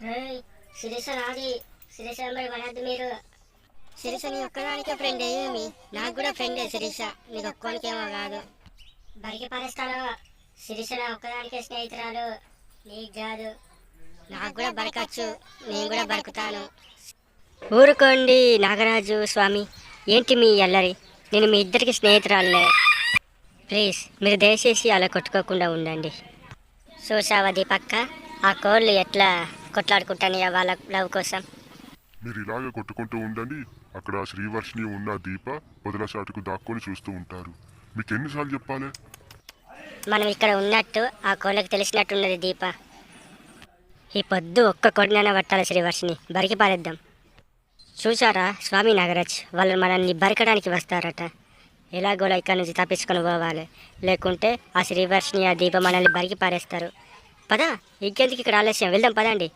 శిరీష నాది శిరీష వెంబడి పడద్దు మీరు. శిరీష నీ ఒక్కదానికే ఫ్రెండ్ ఏమి? నాకు కూడా ఫ్రెండే శిరీష. నీకు ఒక్కరికేమో కాదు. బరికి పరేస్తాను శిరీష నా ఒక్కదానికే స్నేహితురాలు. నీకు కాదు నాకు కూడా బరకచ్చు. నేను కూడా బరుకుతాను. ఊరుకోండి నాగరాజు స్వామి. ఏంటి మీ అల్లరి? నేను మీ ఇద్దరికి స్నేహితురాలే ప్లీజ్ మీరు దయచేసి అలా కొట్టుకోకుండా ఉండండి. చూసావా దీపక్క ఆ కోళ్ళు ఎట్లా? కొట్లాడుకుంటానయ్యా వాళ్ళ లవ్ కోసం. మీరు ఇలాగే కొట్టుకుంటూ ఉండండి. అక్కడ శ్రీవర్షిని ఉన్న దీప వదల చాటుకు దాక్కొని చూస్తూ ఉంటారు. మీకు ఎన్నిసార్లు చెప్పాలి? మనం ఇక్కడ ఉన్నట్టు ఆ కోళ్ళకి తెలిసినట్టున్నది దీప. ఈ పొద్దు ఒక్క కొడినైనా పట్టాలి శ్రీవర్షిని బరికి పారేద్దాం. చూసారా స్వామి నాగరాజ్? వాళ్ళు మనల్ని బరకడానికి వస్తారట. ఎలాగోలా ఇక్కడ నుంచి తప్పించుకొని పోవాలి. లేకుంటే ఆ శ్రీవర్షిని ఆ దీప మనల్ని బరికి పారేస్తారు. పదా ఇంకెందుకు ఇక్కడ ఆలస్యం? వెళ్దాం పదండి.